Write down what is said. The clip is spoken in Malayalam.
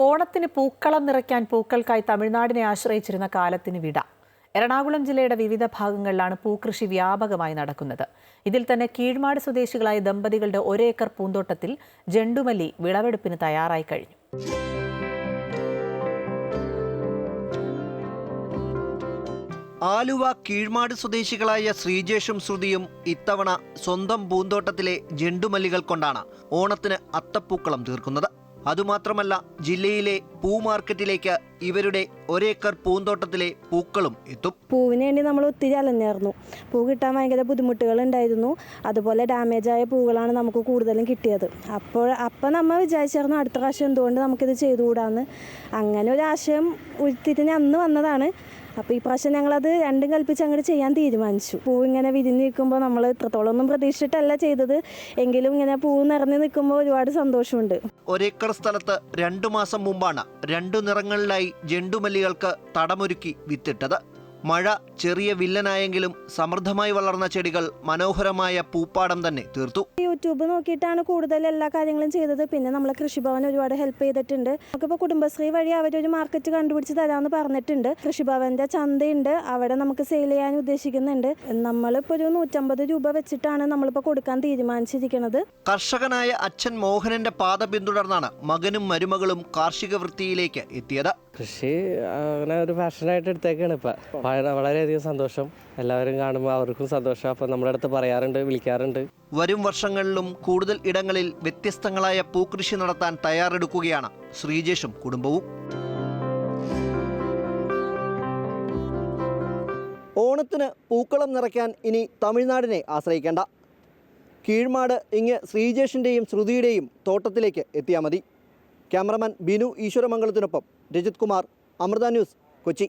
ഓണത്തിന് പൂക്കളം നിറയ്ക്കാൻ പൂക്കൾക്കായി തമിഴ്നാടിനെ ആശ്രയിച്ചിരുന്ന കാലത്തിന് വിട. എറണാകുളം ജില്ലയുടെ വിവിധ ഭാഗങ്ങളിലാണ് പൂക്കൃഷി വ്യാപകമായി നടക്കുന്നത്. ഇതിൽ തന്നെ കീഴ്മാട് സ്വദേശികളായ ദമ്പതികളുടെ ഒരേക്കർ പൂന്തോട്ടത്തിൽ ജണ്ടുമല്ലി വിളവെടുപ്പിന് തയ്യാറായി കഴിഞ്ഞു. ആലുവ കീഴ്മാട് സ്വദേശികളായ ശ്രീജേഷും ശ്രുതിയും ഇത്തവണ സ്വന്തം പൂന്തോട്ടത്തിലെ ജണ്ടുമല്ലികൾ കൊണ്ടാണ് ഓണത്തിന് അത്തപ്പൂക്കളം തീർക്കുന്നത്. അതുമാത്രമല്ല ജില്ലയിലെ പൂ മാർക്കറ്റിലേക്ക് ഇവരുടെ ഒരേക്കർ പൂന്തോട്ടത്തിലെ പൂക്കളും എത്തും. പൂവിന് വേണ്ടി നമ്മൾ ഒത്തിരി അലഞ്ഞായിരുന്നു. പൂ കിട്ടാൻ ഭയങ്കര ബുദ്ധിമുട്ടുകൾ ഉണ്ടായിരുന്നു അതുപോലെ ഡാമേജ് ആയ പൂവുകളാണ് നമുക്ക് കൂടുതലും കിട്ടിയത്. അപ്പോൾ അപ്പം നമ്മൾ വിചാരിച്ചായിരുന്നു അടുത്ത പ്രാവശ്യം എന്തുകൊണ്ട് നമുക്കിത് ചെയ്തുകൂടാന്ന്. അങ്ങനെ ഒരു ആശയം ഉരുത്തിരിഞ്ഞ് അന്ന് വന്നതാണ്. അപ്പോൾ ഈ പ്രാവശ്യം ഞങ്ങളത് രണ്ടും കൽപ്പിച്ച് അങ്ങോട്ട് ചെയ്യാൻ തീരുമാനിച്ചു. പൂ ഇങ്ങനെ വിരിഞ്ഞ് നിൽക്കുമ്പോൾ നമ്മൾ ഇത്രത്തോളം ഒന്നും പ്രതീക്ഷിച്ചിട്ടല്ല ചെയ്തത്. എങ്കിലും ഇങ്ങനെ പൂ നിറഞ്ഞ് നിൽക്കുമ്പോൾ ഒരുപാട് സന്തോഷമുണ്ട്. ഒരേക്കർ സ്ഥലത്ത് രണ്ടു മാസം മുമ്പാണ് രണ്ടു നിറങ്ങളിലായി ജെണ്ടുമല്ലികൾക്ക് തടമൊരുക്കി വിത്തിട്ടത്. മഴ ചെറിയ വില്ലനായെങ്കിലും സമൃദ്ധമായി വളർന്ന ചെടികൾ മനോഹരമായ പൂപ്പാടം തന്നെ തീർത്തു. യൂട്യൂബ് നോക്കിയിട്ടാണ് കൂടുതൽ എല്ലാ കാര്യങ്ങളും ചെയ്തത്. പിന്നെ നമ്മളെ കൃഷിഭവൻ ഒരുപാട് ഹെൽപ്പ് ചെയ്തിട്ടുണ്ട്. നമുക്കിപ്പോൾ കുടുംബശ്രീ വഴി അവരൊരു മാർക്കറ്റ് കണ്ടുപിടിച്ച് തരാമെന്ന് പറഞ്ഞിട്ടുണ്ട്. കൃഷിഭവന്റെ ചന്തയുണ്ട്. അവിടെ നമുക്ക് സെയിൽ ചെയ്യാൻ ഉദ്ദേശിക്കുന്നുണ്ട്. നമ്മളിപ്പോൾ ഒരു നൂറ്റമ്പത് രൂപ വെച്ചിട്ടാണ് നമ്മളിപ്പോൾ കൊടുക്കാൻ തീരുമാനിച്ചിരിക്കുന്നത് കർഷകനായ അച്ഛൻ മോഹനന്റെ പാത പിന്തുടർന്നാണ് മകനും മരുമകളും കാർഷിക വൃത്തിയിലേക്ക് എത്തിയത്. കൃഷി അങ്ങനെ ഒരു ഫാഷനായിട്ട് എടുത്തേക്കാണ് ഇപ്പം. വളരെ വളരെയധികം സന്തോഷം. എല്ലാവരും കാണുമ്പോൾ അവർക്കും സന്തോഷം. അപ്പോൾ നമ്മുടെ അടുത്ത് പറയാറുണ്ട് വിളിക്കാറുണ്ട്. വരും വർഷങ്ങളിലും കൂടുതൽ ഇടങ്ങളിൽ വ്യത്യസ്തങ്ങളായ പൂക്കൃഷി നടത്താൻ തയ്യാറെടുക്കുകയാണ് ശ്രീജേഷും കുടുംബവും. ഓണത്തിന് പൂക്കളം നിറയ്ക്കാൻ ഇനി തമിഴ്നാടിനെ ആശ്രയിക്കേണ്ട. കീഴ്മാട് ഇങ്ങ് ശ്രീജേഷിന്റെയും ശ്രുതിയുടെയും തോട്ടത്തിലേക്ക് എത്തിയാൽ മതി. ക്യാമറമാൻ ബിനു ഈശ്വരമംഗലത്തിനൊപ്പം രജിത് കുമാർ അമൃത ന്യൂസ് കൊച്ചി.